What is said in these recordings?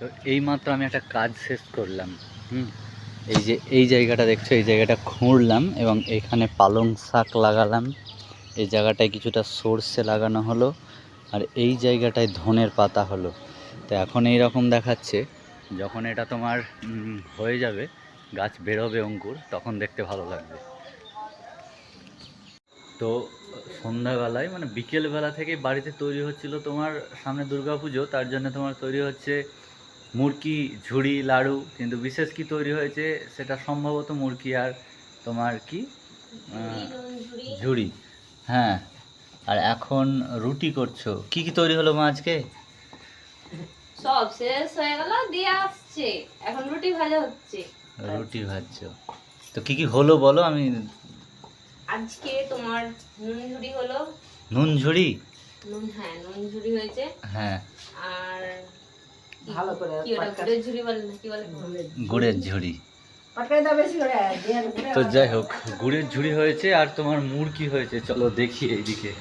তো এইমাত্র আমি একটা কাজ শেষ করলাম, হুম? এই যে, এই জায়গাটা দেখছ, এই জায়গাটা খুঁড়লাম এবং এখানে পালং শাক লাগালাম। এই জায়গাটায় কিছুটা সর্ষে লাগানো হলো আর এই জায়গাটায় ধনের পাতা হলো। তো এখন এই রকম দেখাচ্ছে, যখন এটা তোমার হয়ে যাবে, গাছ বেরোবে অঙ্কুর, তখন দেখতে ভালো লাগবে। তো সন্ধ্যাবেলায় মানে বিকেলবেলা থেকে বাড়িতে তৈরি হচ্ছিল তোমার সামনে দুর্গাপুজো, তার জন্য তোমার তৈরি হচ্ছে মুরকি ঝুড়ি লাড়ু কিন্তু বিশেষ কি তৈরি হয়েছে সেটা সম্ভবত মুরকি আর তোমার কি? ঝুড়ি হ্যাঁ আর এখন রুটি করছ। কি কি তৈরি হলো মা আজকে? সব শেষ হয়ে গেল দিয়ে আসছে। এখন রুটি ভাজা হচ্ছে। রুটি ভাজছো। তো কি কি হলো বলো আমি আজকে তোমার নুন ঝুড়ি হলো। নুন ঝুড়ি? নুন হ্যাঁ নুন ঝুড়ি হয়েছে। হ্যাঁ। আর ভালো করে গুড়ের ঝুড়ি তো যাই হোক গুড়ের ঝুড়ি হয়েছে আর তোমার মুরকি হয়েছে। চলো দেখি এইদিকে।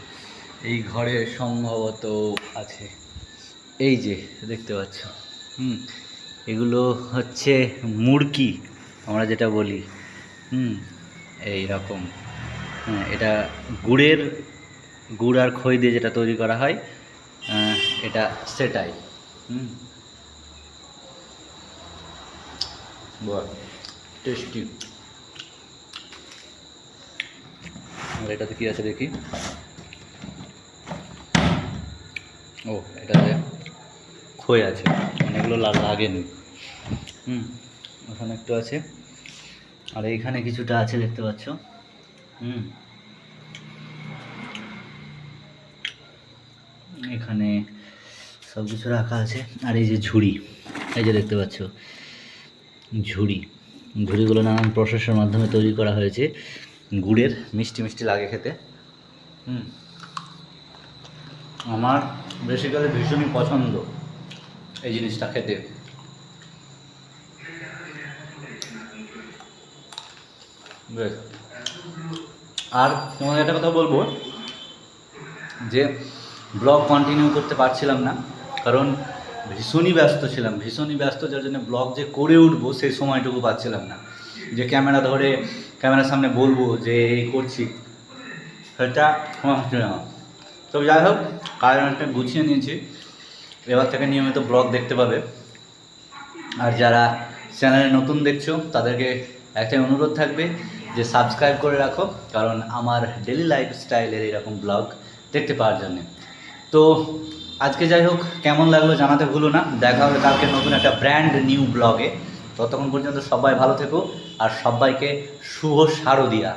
এই ঘরে সম্ভবত আছে। এই যে দেখতে পাচ্ছ। হুম এগুলো হচ্ছে মুরকি আমরা যেটা বলি। হুম এই রকম হ্যাঁ এটা গুড়ের গুড় আর খই দিয়ে যেটা তৈরি করা হয় এটা সেটাই। হুম বাহ টেস্টি আর এটাতে কি আছে দেখি? ও, এটাতে খই আছে। মানে এগুলো লা- লাগেনি। হুম, ওখানে একটু আছে। আর এইখানে কিছুটা আছে, দেখতে পাচ্ছ। হুম। এখানে সব কিছু রাখা আছে। আর এই যে ঝুড়ি, এই যে দেখতে পাচ্ছ। ঝুড়ি। ঝুড়িগুলো নানান প্রসেসের মাধ্যমে তৈরি করা হয়েছে। গুড়ের, মিষ্টি মিষ্টি লাগে খেতে। হুম। আমার বেসিক্যালি ভীষণই পছন্দ এই জিনিসটা খেতে। আর তোমাদের একটা কথা বলব, যে ব্লগ কন্টিনিউ করতে পারছিলাম না। কারণ ভীষণই ব্যস্ত ছিলাম, ভীষণই ব্যস্ত, যার জন্য ব্লগ যে করে উঠবো সেই সময়টুকু পাচ্ছিলাম না। যে ক্যামেরা ধরে ক্যামেরার সামনে বলব যে, এই করছি। সেটা না। তো যাই হোক কাজ অনেকটা গুছিয়ে নিয়েছি। এবার থেকে নিয়মিত ব্লগ দেখতে পাবে। আর যারা চ্যানেলে নতুন দেখছ, তাদেরকে একটাই অনুরোধ থাকবে যে সাবস্ক্রাইব করে রাখো, কারণ আমার ডেলি লাইফস্টাইলের এরকম ব্লগ দেখতে পাওয়ার জন্যে। তো আজকে যাই হোক, কেমন লাগল জানাতে ভুলো না। দেখা হবে কালকে নতুন একটা ব্র্যান্ড নিউ ব্লগে ততক্ষণ পর্যন্ত সবাই ভালো থেকো, আর সবাইকে শুভ শারদিয়া।